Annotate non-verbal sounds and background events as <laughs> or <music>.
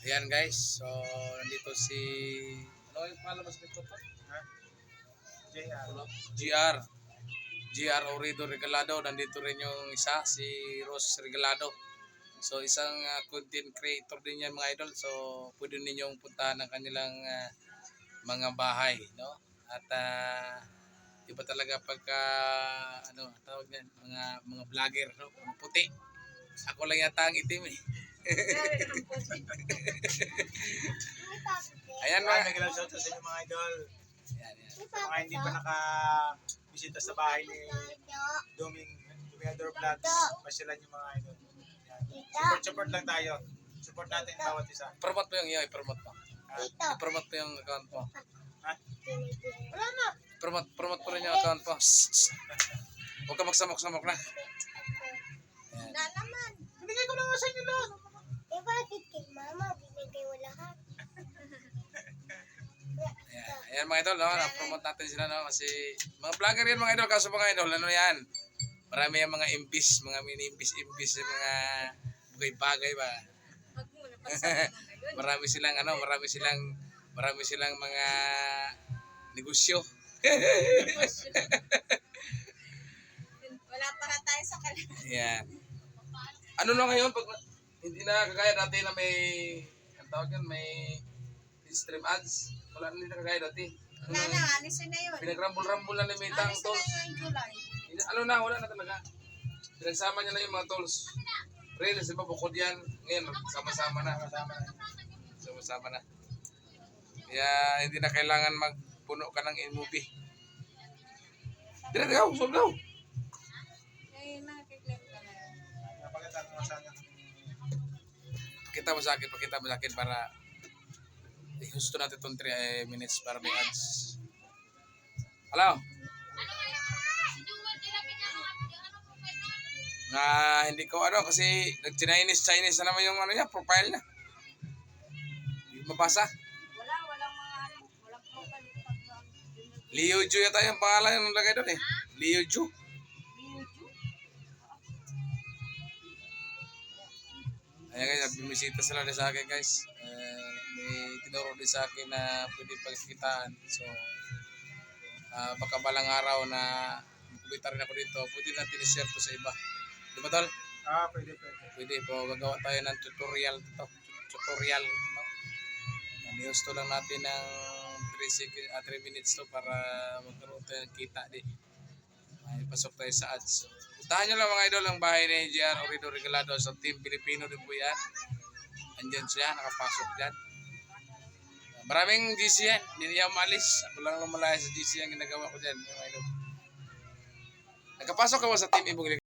Ayan guys, so nandito si ano yung pangalan mo sa TikTok? JR. GR. GR Orido Regalado. Nandito rin yung isa, si Rose Regalado. So isang ah, content creator din yan mga idol. So pwede ninyong puntahan ang kanilang ah, mga bahay, no? At uh, iba talaga pagka ano tawag niyan, mga mga vlogger, no? Mga puti. Ako lang yata ang itim eh. Ayan Mga mga. may galang shoutout sa inyo mga idol. Ayan, ayan. Sa mga hindi pa naka-bisita sa bahay ni Doming Dominador Vlogs, pasyalan yung mga idol. Yan. Support, support lang tayo. Support natin bawat isa. Promote mo yung iyo, i-promote mo. I-promote mo yung account mo. Ha? Wala na. Promote, promote mo rin yung account mo. <laughs> Huwag ka magsamok-samok na. Ayan. Na naman. Binigay ko na nga sa inyo lahat. Eh bakit Ayan, mga idol, no? na-promote natin sila, no? Kasi mga vlogger yan mga idol, kaso mga idol, ano yan? Marami yung mga imbis, mga mini-imbis-imbis, mga bagay-bagay ba? <laughs> Marami silang, ano, marami silang, marami silang mga negosyo. <laughs> Wala para tayo sa kanila. Ayan. Ano na ngayon, pag hindi na kagaya dati na may, ang tawag yan, may stream ads. Wala na na kagaya dati. Ano na, na, alisin na yun. pinagrambol-rambol na ni Mitang Alisin na tools. yun July. Hindi- Ano na, wala na talaga. Pinagsama niya na yung mga tools. Reels, di ba, bukod yan. Ngayon, sama-sama na. Sama-sama na. Kaya hindi na kailangan magpuno ka ng iMovie. Dire, dire, go, solve daw. Eh, ka na. Mo sana. Pakita mo sa akin, pakita mo sa akin para i-husto natin itong 3 minutes para may ads. Hello? Na hindi ko ano kasi nag-Chinese Chinese na naman yung ano niya, profile niya. Hindi mabasa. Wala, walang mga ano, walang profile. Leo Ju yata yung pangalan yung nilagay doon eh. Leo Ju. Ayan guys, nagbimisita sila din sa akin guys. Uh, may tinuro din sa akin na pwede pagkitaan. So, ah, baka balang araw na kumita rin ako dito, pwede natin i-share to sa iba. Di ba tol? Ah, pwede, pwede. Pwede po, gagawa tayo ng tutorial to. Tutorial, no? Yan, i-hosto lang natin ng 3, seconds, ah, 3 minutes to para magkaroon tayo ng kita di. Ay, pasok tayo sa ads. Puntahan nyo lang mga idol ang bahay ni JR Orido Regalado sa Team Pilipino din po yan. Andyan siya, nakapasok dyan. Maraming GC hindi niya umalis. Ako lang lumalaya sa GC ang ginagawa ko dyan. Ka ba sa Team Ibong